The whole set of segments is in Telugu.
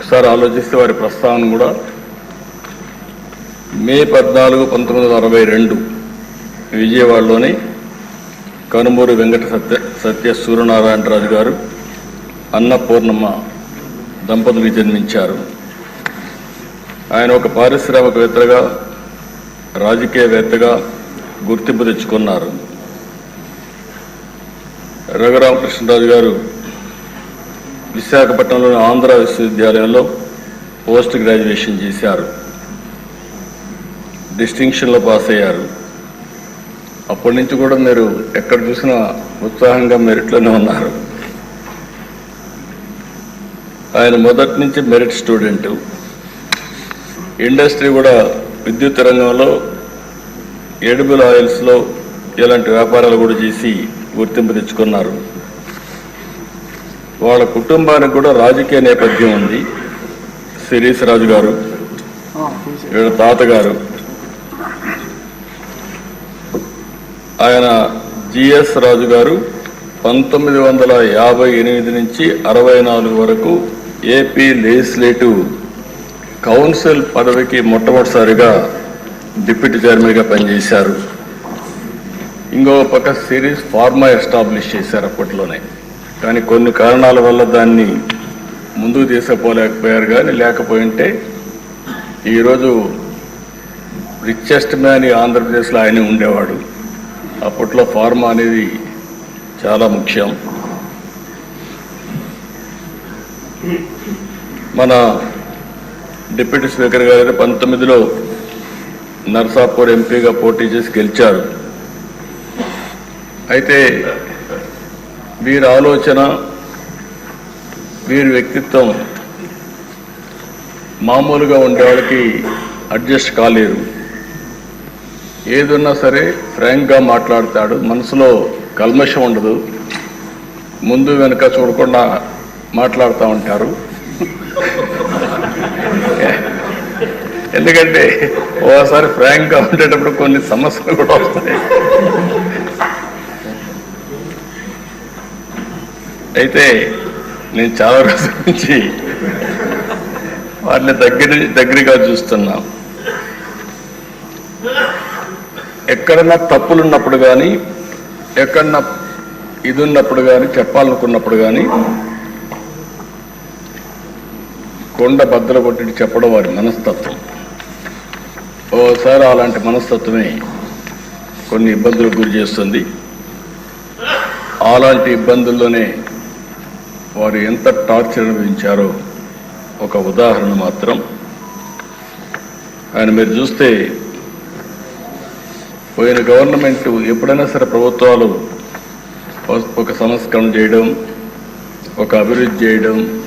ఒకసారి ఆలోచిస్తే వారి ప్రస్తావన కూడా మే పద్నాలుగు పంతొమ్మిది వందల అరవై రెండు విజయవాడలోని కనుమూరి వెంకట సత్య సత్య సూర్యనారాయణరాజు గారు అన్నపూర్ణమ్మ దంపతులకు జన్మించారు. ఆయన ఒక పారిశ్రామికవేత్తగా రాజకీయవేత్తగా గుర్తింపు తెచ్చుకున్నారు. రఘురామకృష్ణరాజు గారు విశాఖపట్నంలోని ఆంధ్ర విశ్వవిద్యాలయంలో పోస్ట్ గ్రాడ్యుయేషన్ చేశారు. డిస్టింక్షన్లో పాస్ అయ్యారు. అప్పటి నుంచి కూడా మీరు ఎక్కడ చూసినా ఉత్సాహంగా మెరిట్లోనే ఉన్నారు. ఆయన మొదటి నుంచి మెరిట్ స్టూడెంట్. ఇండస్ట్రీ కూడా విద్యుత్ రంగంలో ఎడిబుల్ ఆయిల్స్లో ఇలాంటి వ్యాపారాలు కూడా చేసి గుర్తింపు తెచ్చుకున్నారు. వాళ్ళ కుటుంబానికి కూడా రాజకీయ నేపథ్యం ఉంది. శిరీష్ రాజు గారు వీళ్ళ తాతగారు. ఆయన జిఎస్ రాజు గారు పంతొమ్మిది వందల యాభై ఎనిమిది నుంచి అరవై నాలుగు వరకు ఏపీ లెజిస్లేటివ్ కౌన్సిల్ పదవికి మొట్టమొదటిసారిగా డిప్యూటీ చైర్మన్గా పనిచేశారు. ఇంకో పక్క సిరీస్ ఫార్మా ఎస్టాబ్లిష్ చేశారు అప్పట్లోనే. కానీ కొన్ని కారణాల వల్ల దాన్ని ముందుకు తీసుకుపోలేకపోయారు కానీ లేకపోయింటే ఈరోజు రిచెస్ట్ మ్యాన్ ఆంధ్రప్రదేశ్లో ఆయనే ఉండేవాడు. అప్పట్లో ఫార్మా అనేది చాలా ముఖ్యం. మన డిప్యూటీ స్పీకర్ గారు పంతొమ్మిదిలో నర్సాపూర్ ఎంపీగా పోటీ చేసి గెలిచారు. అయితే వీరి ఆలోచన వీరి వ్యక్తిత్వం మామూలుగా ఉండేవాళ్ళకి అడ్జస్ట్ కాలేరు ఏదున్నా సరే ఫ్రాంక్గా మాట్లాడతాడు. మనసులో కల్మషం ఉండదు. ముందు వెనుక చూడకుండా మాట్లాడుతూ ఉంటారు. ఎందుకంటే ఓసారి ఫ్రాంక్గా ఉండేటప్పుడు కొన్ని సమస్యలు కూడా వస్తాయి. అయితే నేను చాలా రోజుల నుంచి వాటిని దగ్గర దగ్గరగా చూస్తున్నా. ఎక్కడన్నా తప్పులు ఉన్నప్పుడు కానీ ఎక్కడన్నా ఇది ఉన్నప్పుడు కానీ చెప్పాలనుకున్నప్పుడు కానీ కొండ బద్దలు కొట్టి చెప్పడం వారి మనస్తత్వం. ఓసారి అలాంటి మనస్తత్వమే కొన్ని ఇబ్బందులకు గురి చేస్తుంది. అలాంటి ఇబ్బందుల్లోనే వారు ఎంత టార్చర్ అనుభవించారో ఒక ఉదాహరణ మాత్రం. ఆయన మీరు చూస్తే పోయిన గవర్నమెంట్ ఎప్పుడైనా సరే ప్రభుత్వాలు ఒక సంస్కరణ చేయడం ఒక అభివృద్ధి చేయడం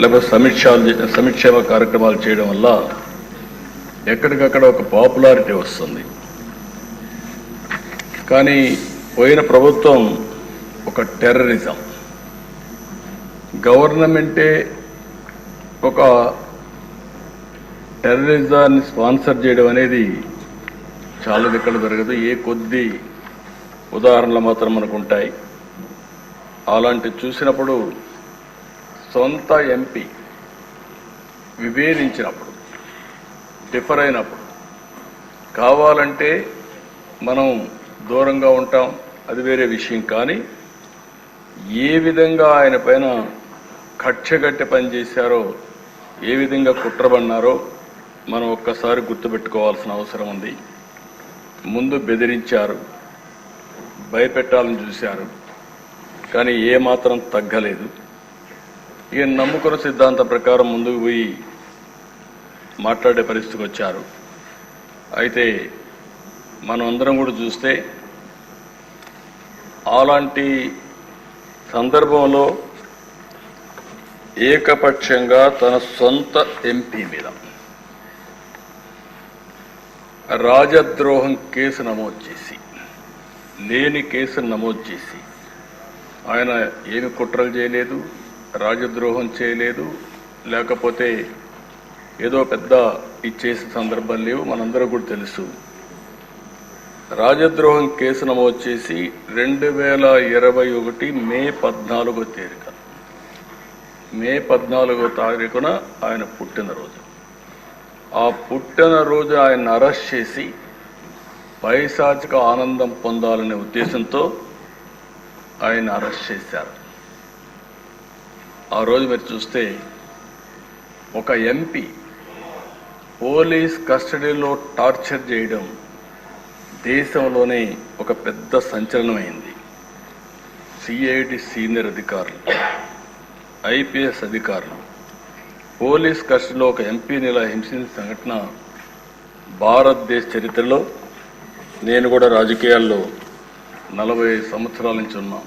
లేకపోతే సమీక్షాలు సమీక్షేమ కార్యక్రమాలు చేయడం వల్ల ఎక్కడికక్కడ ఒక పాపులారిటీ వస్తుంది. కానీ పోయిన ప్రభుత్వం ఒక టెర్రరిజం. గవర్నమెంటే ఒక టెర్రరిజాన్ని స్పాన్సర్ చేయడం అనేది చాలా ఇక్కడ జరగదు. ఏ కొద్ది ఉదాహరణలు మాత్రం మనకు ఉంటాయి అలాంటి చూసినప్పుడు సొంత ఎంపీ విభేదించినప్పుడు డిఫర్ అయినప్పుడు కావాలంటే మనం దూరంగా ఉంటాం అది వేరే విషయం. కానీ ఏ విధంగా ఆయన పైన కక్షగట్టి పనిచేశారో ఏ విధంగా కుట్రబన్నారో మనం ఒక్కసారి గుర్తుపెట్టుకోవాల్సిన అవసరం ఉంది. ముందు బెదిరించారు భయపెట్టాలని చూశారు కానీ ఏమాత్రం తగ్గలేదు. ఇక నమ్ముకున్న సిద్ధాంతం ప్రకారం ముందుకు పోయి మాట్లాడే పరిస్థితికి వచ్చారు. అయితే మనం అందరం కూడా చూస్తే అలాంటి సందర్భంలో ఏకపక్షంగా తన సొంత ఎంపీ మీద. రాజద్రోహం కేసు నమోదు చేసి లేని కేసు నమోదు చేసి ఆయన ఏమి కుట్రలు చేయలేదు రాజద్రోహం చేయలేదు లేకపోతే ఏదో పెద్ద ఇచ్చేసిన సందర్భం లేవు మనందరూ కూడా తెలుసు. రాజద్రోహం కేసు నమోదు చేసి రెండు వేల ఇరవై ఒకటి మే పద్నాలుగో తేదీన మే పద్నాలుగో తారీఖున ఆయన పుట్టినరోజు ఆ పుట్టినరోజు ఆయన అరెస్ట్ చేసి పైశాచిక ఆనందం పొందాలనే ఉద్దేశంతో ఆయన అరెస్ట్ చేశారు. ఆ రోజు మీరు చూస్తే ఒక ఎంపీ పోలీస్ కస్టడీలో టార్చర్ చేయడం దేశంలోనే ఒక పెద్ద సంచలనమైంది. సిఐడి సీనియర్ అధికారులు. ఐపీఎస్ అధికారులు. పోలీస్ కస్టడీలో ఒక ఎంపీని ఇలా హింసించిన సంఘటన భారతదేశ చరిత్రలో నేను కూడా రాజకీయాల్లో నలభై సంవత్సరాల నుంచి ఉన్నా.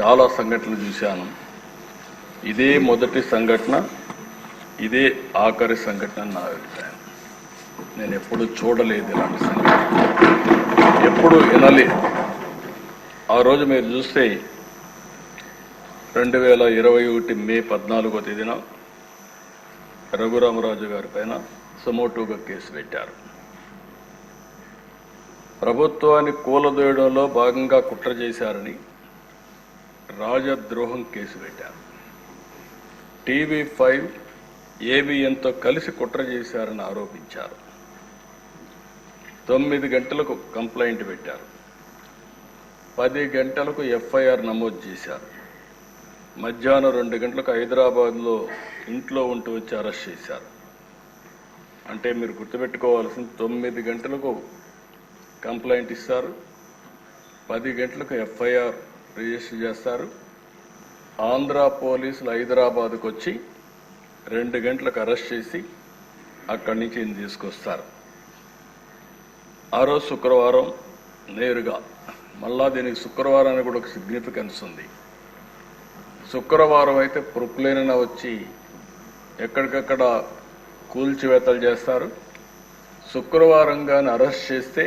చాలా సంఘటనలు చూశాను. ఇదే మొదటి సంఘటన ఇదే ఆఖరి సంఘటన నా అభిప్రాయం. నేను ఎప్పుడు చూడలేదు ఇలాంటి సంఘటన ఎప్పుడు వినలేదు. ఆ రోజు మీరు చూస్తే రెండు వేల ఇరవై ఒకటి మే పద్నాలుగో తేదీన రఘురామరాజు గారి పైన సమోటోగా కేసు పెట్టారు. ప్రభుత్వాన్ని కూలదోయడంలో భాగంగా కుట్ర చేశారని రాజద్రోహం కేసు పెట్టారు. టీవీ ఫైవ్ ఏబిఎన్తో కలిసి కుట్ర చేశారని ఆరోపించారు. తొమ్మిది గంటలకు కంప్లైంట్ పెట్టారు. పది గంటలకు ఎఫ్ఐఆర్ నమోదు చేశారు. మధ్యాహ్నం రెండు గంటలకు హైదరాబాద్లో ఇంట్లో ఉంటూ వచ్చి అరెస్ట్ చేశారు. అంటే మీరు గుర్తుపెట్టుకోవాల్సిన తొమ్మిది గంటలకు కంప్లైంట్ ఇస్తారు పది గంటలకు ఎఫ్ఐఆర్ రిజిస్టర్ చేస్తారు. ఆంధ్ర పోలీసులు హైదరాబాద్కు వచ్చి రెండు గంటలకు అరెస్ట్ చేసి అక్కడి నుంచి ఈయన తీసుకొస్తారు. ఆ రోజు శుక్రవారం నేరుగా మళ్ళా దీనికి శుక్రవారానికి కూడా ఒక సిగ్నిఫికెన్స్ ఉంది. శుక్రవారం అయితే ప్రొక్లేన వచ్చి ఎక్కడికక్కడ కూల్చివేతలు చేస్తారు. శుక్రవారం కానీ అరెస్ట్ చేస్తే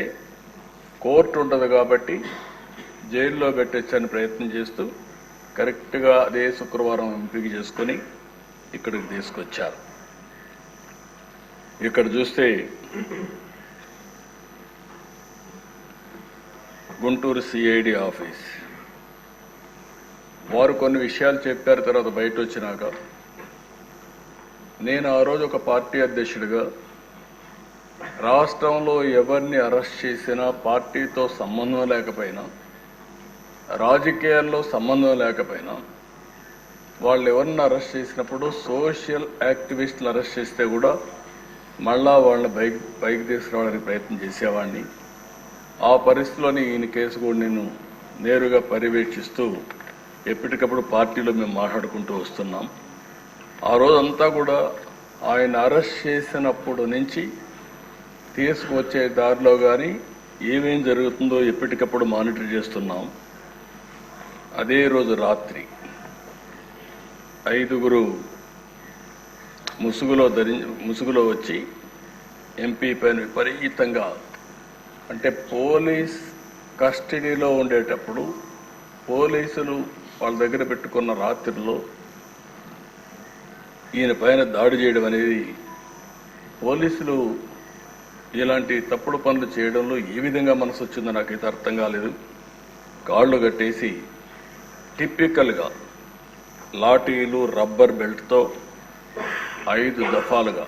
కోర్టు ఉండదు కాబట్టి జైల్లో పెట్టచ్చని ప్రయత్నం చేస్తూ కరెక్ట్గా అదే శుక్రవారం ఎంపిక చేసుకొని ఇక్కడికి తీసుకొచ్చారు. ఇక్కడ చూస్తే గుంటూరు సిఐడి ఆఫీస్. వారు కొన్ని విషయాలు చెప్పారు తర్వాత బయట వచ్చినాక నేను ఆ రోజు ఒక పార్టీ అధ్యక్షుడిగా రాష్ట్రంలో ఎవరిని అరెస్ట్ చేసినా పార్టీతో సంబంధం లేకపోయినా రాజకీయాల్లో సంబంధం లేకపోయినా వాళ్ళు ఎవరిని అరెస్ట్ చేసినప్పుడు సోషల్ యాక్టివిస్టులు అరెస్ట్ చేస్తే కూడా మళ్ళా వాళ్ళని బైక్ బైక్ తీసుకురావడానికి ప్రయత్నం చేసేవాడిని. ఆ పరిస్థితిలోని ఈయన కేసు కూడా నేను నేరుగా పర్యవేక్షిస్తూ ఎప్పటికప్పుడు పార్టీలో మేము మాట్లాడుకుంటూ వస్తున్నాం. ఆ రోజంతా కూడా ఆయన అరెస్ట్ చేసినప్పుడు నుంచి తీసుకువచ్చే దారిలో కానీ ఏమేం జరుగుతుందో ఎప్పటికప్పుడు మానిటర్ చేస్తున్నాం. అదే రోజు రాత్రి ఐదుగురు ముసుగులో ధరి ముసుగులో వచ్చి ఎంపీ పైన విపరీతంగా అంటే పోలీస్ కస్టడీలో ఉండేటప్పుడు పోలీసులు వాళ్ళ దగ్గర పెట్టుకున్న రాత్రిలో ఈయన పైన దాడి చేయడం అనేది పోలీసులు ఇలాంటి తప్పుడు పనులు చేయడంలో ఏ విధంగా మనసు వచ్చిందో నాకైతే అర్థం కాలేదు. కాళ్ళు కట్టేసి టిపికల్గా లాఠీలు రబ్బర్ బెల్ట్తో ఐదు దఫాలుగా.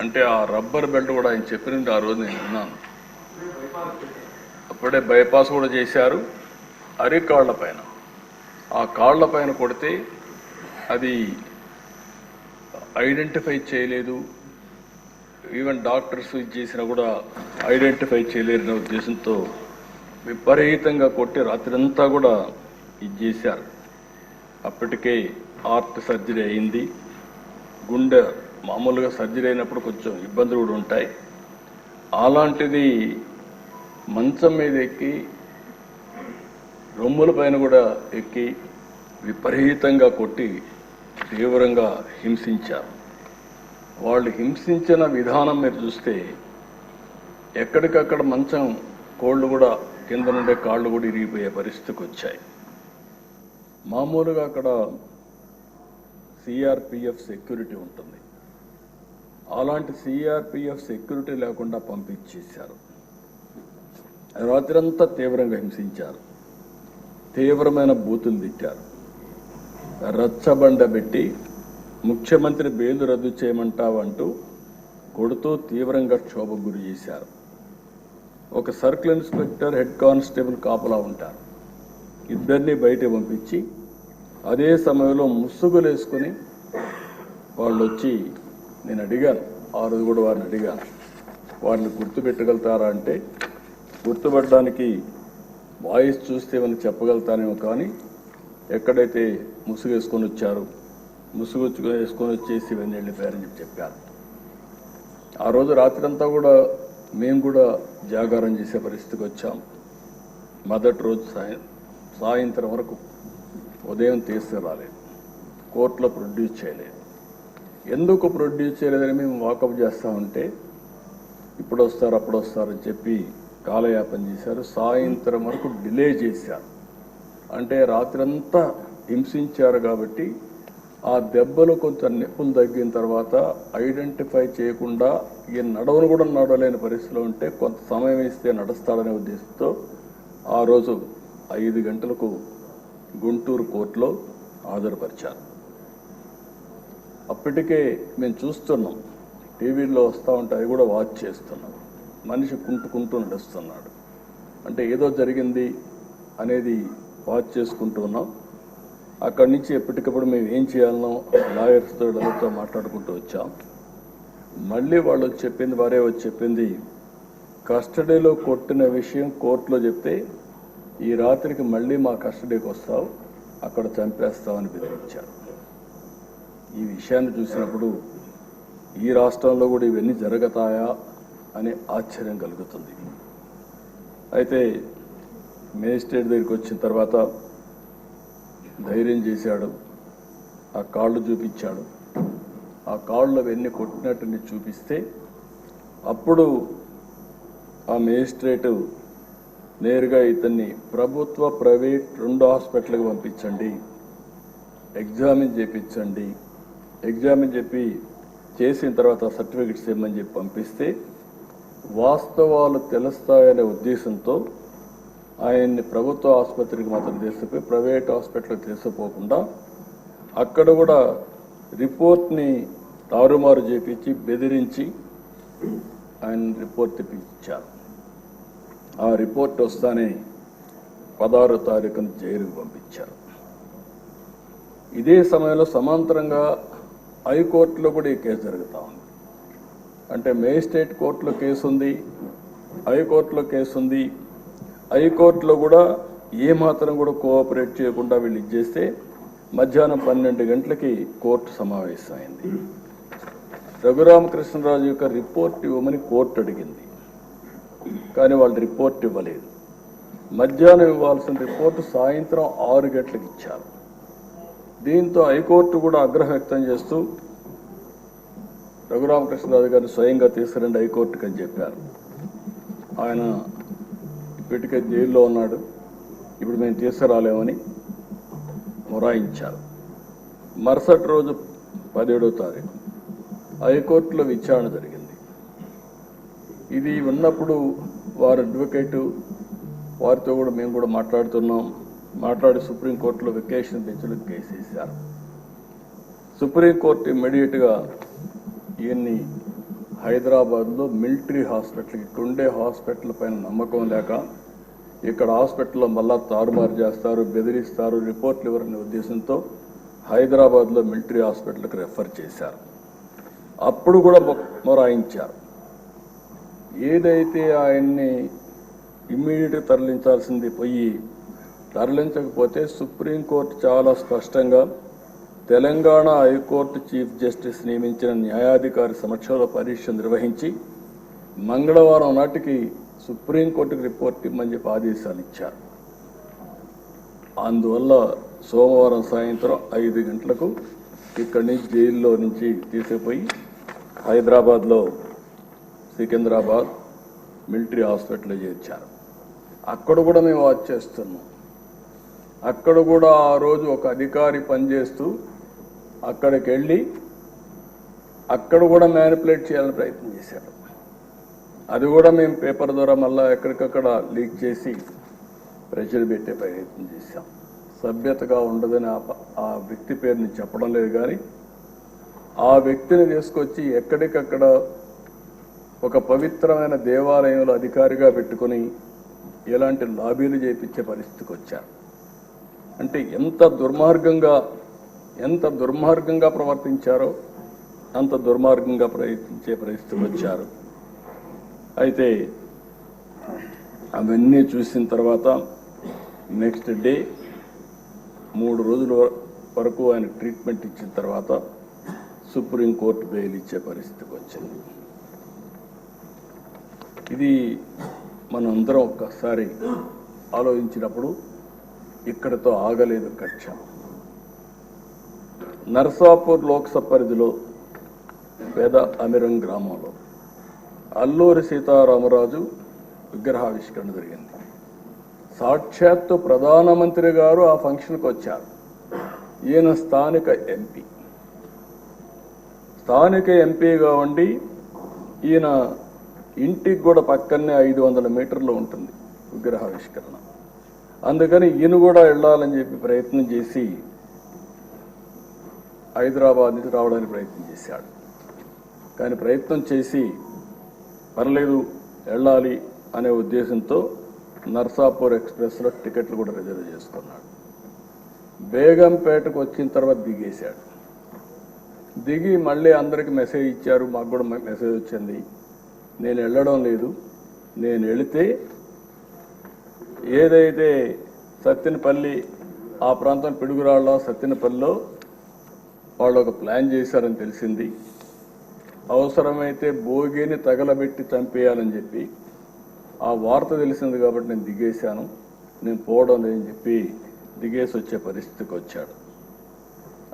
అంటే ఆ రబ్బర్ బెల్ట్ కూడా ఆయన చెప్పినట్టు ఆ రోజు నేను విన్నాను. అప్పుడే బైపాస్ కూడా చేశారు అరికాళ్ళ పైన. ఆ కాళ్ళ పైన కొడితే అది ఐడెంటిఫై చేయలేదు. ఈవెన్ డాక్టర్స్ ఇది చేసినా కూడా ఐడెంటిఫై చేయలేరనే ఉద్దేశంతో విపరీతంగా కొట్టి రాత్రంతా కూడా ఇది చేశారు. అప్పటికే హార్ట్ సర్జరీ అయింది. గుండె మామూలుగా సర్జరీ అయినప్పుడు కొంచెం ఇబ్బందులు కూడా ఉంటాయి. అలాంటిది మంచం మీద ఎక్కి రొమ్ముల పైన కూడా ఎక్కి విపరీతంగా కొట్టి తీవ్రంగా హింసించారు. వాళ్ళు హింసించిన విధానం మీరు చూస్తే ఎక్కడికక్కడ మంచం కోళ్ళు కూడా కింద నుండే కాళ్ళు కూడా ఇరిగిపోయే పరిస్థితికి వచ్చాయి. మామూలుగా అక్కడ సిఆర్పిఎఫ్ సెక్యూరిటీ ఉంటుంది. అలాంటి సిఆర్పిఎఫ్ సెక్యూరిటీ లేకుండా పంపించేశారు. రాత్రంతా తీవ్రంగా హింసించారు. తీవ్రమైన బూతులు తిట్టారు. రచ్చబండ పెట్టి ముఖ్యమంత్రి బెయిల్ రద్దు చేయమంటావంటూ కొడుతూ తీవ్రంగా క్షోభకు గురి చేశారు. ఒక సర్కిల్ ఇన్స్పెక్టర్ హెడ్ కానిస్టేబుల్ కాపలా ఉంటారు. ఇద్దరిని బయట పంపించి అదే సమయంలో ముసుగులేసుకుని వాళ్ళు వచ్చి నేను అడిగాను ఆ రోజు కూడా వారిని అడిగాను. వారిని గుర్తుపెట్టగలుగుతారా? అంటే గుర్తుపట్టడానికి వాయిస్ చూస్తే మనం చెప్పగలుగుతానేమో కానీ ఎక్కడైతే ముసుగు వేసుకొని వచ్చారు ముసుగు వేసుకొని వచ్చేసి ఇవన్నీ వెళ్ళిపోయారని చెప్పి చెప్పారు. ఆ రోజు రాత్రంతా కూడా మేము కూడా జాగారం చేసే పరిస్థితికి వచ్చాం. మొదటి రోజు సాయం సాయంత్రం వరకు ఉదయం తీసుకురాలేదు కోర్టులో ప్రొడ్యూస్ చేయలేదు. ఎందుకు ప్రొడ్యూస్ చేయలేదని మేము వాకప్ చేస్తామంటే ఇప్పుడు వస్తారు అప్పుడు వస్తారు అని చెప్పి కాలయాపన చేశారు. సాయంత్రం వరకు డిలే చేశారు. అంటే రాత్రంతా హింసించారు కాబట్టి ఆ దెబ్బలు కొంత నొప్పులు తగ్గిన తర్వాత ఐడెంటిఫై చేయకుండా ఈ నడవను కూడా నడవలేని పరిస్థితిలో ఉంటే కొంత సమయం ఇస్తే నడుస్తాడనే ఉద్దేశంతో ఆ రోజు ఐదు గంటలకు గుంటూరు కోర్టులో హాజరుపరిచారు. అప్పటికే మేము చూస్తున్నాం. టీవీలో వస్తూ ఉంటే అవి కూడా వాచ్ చేస్తున్నాం. మనిషి కుంటుకుంటూ నడుస్తున్నాడు. అంటే ఏదో జరిగింది అనేది వాచ్ చేసుకుంటూ ఉన్నాం. అక్కడి నుంచి ఎప్పటికప్పుడు మేము ఏం చేయాలనో లాయర్స్తో అందరితో మాట్లాడుకుంటూ వచ్చాం. మళ్ళీ వాళ్ళు వచ్చి చెప్పింది వారే వచ్చి చెప్పింది కస్టడీలో కొట్టిన విషయం కోర్టులో చెప్తే ఈ రాత్రికి మళ్ళీ మా కస్టడీకి వస్తావు అక్కడ చంపేస్తామని బెదిరించారు. ఈ విషయాన్ని చూసినప్పుడు ఈ రాష్ట్రంలో కూడా ఇవన్నీ జరుగుతాయా? అనే ఆశ్చర్యం కలుగుతుంది. అయితే మేజిస్ట్రేట్ దగ్గరికి వచ్చిన తర్వాత ధైర్యం చేశాడు. ఆ కాళ్ళు చూపించాడు. ఆ కాళ్ళు అవన్నీ కొట్టినట్టుని చూపిస్తే అప్పుడు ఆ మేజిస్ట్రేటు నేరుగా ఇతన్ని ప్రభుత్వ ప్రైవేట్ రెండు హాస్పిటల్కి పంపించండి ఎగ్జామిన్ చేయించండి ఎగ్జామిన్ చెప్పి చేసిన తర్వాత సర్టిఫికెట్స్ ఇమ్మని చెప్పి పంపిస్తే వాస్తవాలు తెలుస్తాయనే ఉద్దేశంతో ఆయన్ని ప్రభుత్వ ఆసుపత్రికి మాత్రం తీసుకుపోయి ప్రైవేట్ హాస్పిటల్కి తీసుకుపోకుండా అక్కడ కూడా రిపోర్ట్ని తారుమారు చేపించి బెదిరించి ఆయన రిపోర్ట్ తెప్పించారు. ఆ రిపోర్ట్ వస్తానే పదహారు తారీఖున జైలుకు పంపించారు. ఇదే సమయంలో సమాంతరంగా హైకోర్టులో కూడా ఈ కేసు జరుగుతూ ఉంది. అంటే మేజిస్ట్రేట్ కోర్టులో కేసు ఉంది హైకోర్టులో కేసు ఉంది హైకోర్టులో కూడా ఏమాత్రం కూడా కోఆపరేట్ చేయకుండా వీళ్ళు ఇచ్చేస్తే మధ్యాహ్నం పన్నెండు గంటలకి కోర్టు సమావేశమైంది. రఘురామకృష్ణరాజు యొక్క రిపోర్ట్ ఇవ్వమని కోర్టు అడిగింది. కానీ వాళ్ళు రిపోర్ట్ ఇవ్వలేదు. మధ్యాహ్నం ఇవ్వాల్సిన రిపోర్టు సాయంత్రం ఆరు గంటలకు ఇచ్చారు. దీంతో హైకోర్టు కూడా ఆగ్రహం వ్యక్తం చేస్తూ రఘురామకృష్ణరాజు గారు స్వయంగా తీసుకురండి హైకోర్టుకి అని చెప్పారు. ఆయన ఇప్పటికే జైల్లో ఉన్నాడు. ఇప్పుడు మేము తీసుకురాలేమని మొరాయించారు. మరుసటి రోజు పదిహేడో తారీఖు హైకోర్టులో విచారణ జరిగింది. ఇది ఉన్నప్పుడు వారు అడ్వకేటు వారితో కూడా మేము కూడా మాట్లాడుతున్నాం. మాట్లాడి సుప్రీంకోర్టులో వెకేషన్ బెంచ్లకు కేసు వేశారు. సుప్రీంకోర్టు ఇమ్మీడియట్గా ఈయన్ని హైదరాబాద్లో మిలిటరీ హాస్పిటల్కి టుండే హాస్పిటల్ పైన నమ్మకం లేక ఇక్కడ హాస్పిటల్లో మళ్ళా తారుమారు చేస్తారు బెదిరిస్తారు రిపోర్ట్లు ఇవ్వరనే ఉద్దేశంతో హైదరాబాద్లో మిలిటరీ హాస్పిటల్కి రెఫర్ చేశారు. అప్పుడు కూడా మొ- మొరాయించారు. ఏదైతే ఆయన్ని ఇమ్మీడియట్గా తరలించాల్సింది పోయి తరలించకపోతే సుప్రీంకోర్టు చాలా స్పష్టంగా తెలంగాణ హైకోర్టు చీఫ్ జస్టిస్ నియమించిన న్యాయాధికారి సమక్షంలో పరీక్ష నిర్వహించి మంగళవారం నాటికి సుప్రీంకోర్టుకు రిపోర్ట్ ఇమ్మని చెప్పి ఆదేశాలు ఇచ్చారు. అందువల్ల సోమవారం సాయంత్రం ఐదు గంటలకు ఇక్కడి నుంచి జైల్లో నుంచి తీసుకుపోయి హైదరాబాద్లో సికింద్రాబాద్ మిలిటరీ హాస్పిటల్లో చేర్చారు. అక్కడ కూడా మేము వాచ్ చేస్తున్నాం. అక్కడ కూడా ఆ రోజు ఒక అధికారి పనిచేస్తూ అక్కడికి వెళ్ళి అక్కడ కూడా మ్యానిపులేట్ చేయాలని ప్రయత్నం చేశారు. అది కూడా మేము పేపర్ ద్వారా మళ్ళా ఎక్కడికక్కడ లీక్ చేసి ప్రెషర్ పెట్టే ప్రయత్నం చేశాం. సభ్యతగా ఉండదని ఆ ఆ వ్యక్తి పేరుని చెప్పడం లేదు కానీ ఆ వ్యక్తిని తీసుకొచ్చి ఎక్కడికక్కడ ఒక పవిత్రమైన దేవాలయంలో అధికారిగా పెట్టుకొని ఇలాంటి లాబీలు చేపించే పరిస్థితికి వచ్చారు. అంటే ఎంత దుర్మార్గంగా ఎంత దుర్మార్గంగా ప్రవర్తించారో అంత దుర్మార్గంగా ప్రయత్నించే పరిస్థితికి వచ్చారు. అయితే అవన్నీ చూసిన తర్వాత నెక్స్ట్ డే మూడు రోజుల వరకు ఆయన ట్రీట్మెంట్ ఇచ్చిన తర్వాత సుప్రీంకోర్టు బెయిల్ ఇచ్చే పరిస్థితికి వచ్చింది. ఇది మనందరం ఒక్కసారి ఆలోచించినప్పుడు ఇక్కడితో ఆగలేదు కక్ష. నర్సాపూర్ లోక్సభ పరిధిలో పేద అమిరం గ్రామంలో అల్లూరి సీతారామరాజు విగ్రహావిష్కరణ జరిగింది. సాక్షాత్తు ప్రధానమంత్రి గారు ఆ ఫంక్షన్కి వచ్చారు. ఈయన స్థానిక ఎంపీ. స్థానిక ఎంపీగా ఉండి ఈయన ఇంటికి కూడా పక్కనే ఐదు వందల మీటర్లు ఉంటుంది విగ్రహావిష్కరణ. అందుకని ఈయన కూడా వెళ్ళాలని చెప్పి ప్రయత్నం చేసి హైదరాబాద్ నుంచి రావడానికి ప్రయత్నం చేశాడు. కానీ ప్రయత్నం చేసి పర్లేదు వెళ్ళాలి అనే ఉద్దేశంతో నర్సాపూర్ ఎక్స్ప్రెస్లో టికెట్లు కూడా రిజర్వ్ చేసుకున్నాడు. బేగంపేటకు వచ్చిన తర్వాత దిగేశాడు. దిగి మళ్ళీ అందరికి మెసేజ్ ఇచ్చారు మాకు కూడా మెసేజ్ వచ్చింది. నేను వెళ్ళడం లేదు. నేను వెళితే ఏదైతే సత్తినపల్లి ఆ ప్రాంతం పిడుగురాళ్ళలో సత్తినపల్లిలో వాళ్ళు ఒక ప్లాన్ చేశారని తెలిసింది. అవసరమైతే భోగిని తగలబెట్టి చంపేయాలని చెప్పి ఆ వార్త తెలిసింది కాబట్టి నేను దిగేశాను. నేను పోవడం లేదని చెప్పి దిగేసి వచ్చే పరిస్థితికి వచ్చాడు.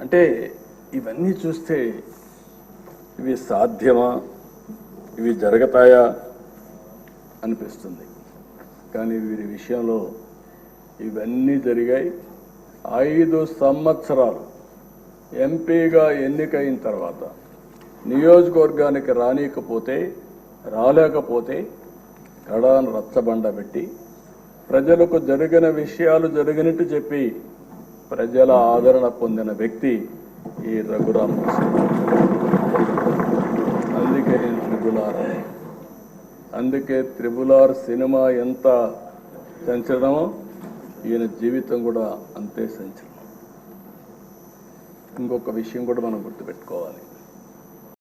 అంటే ఇవన్నీ చూస్తే ఇవి సాధ్యమా? ఇవి జరగతాయా? అనిపిస్తుంది. కానీ వీరి విషయంలో ఇవన్నీ జరిగాయి. ఐదు సంవత్సరాలు ఎంపీగా ఎన్నికైన తర్వాత నియోజకవర్గానికి రానియకపోతే రాలేకపోతే కడాను రచ్చబండ పెట్టి ప్రజలకు జరిగిన విషయాలు జరిగినట్టు చెప్పి ప్రజల ఆదరణ పొందిన వ్యక్తి ఈ రఘురామ్ అందుకే నేను త్రిపులార్ అందుకే త్రిబులార్ సినిమా ఎంత సంచలనమో ఈయన జీవితం కూడా అంతే సంచలనం ఇంకొక విషయం కూడా మనం గుర్తుపెట్టుకోవాలి.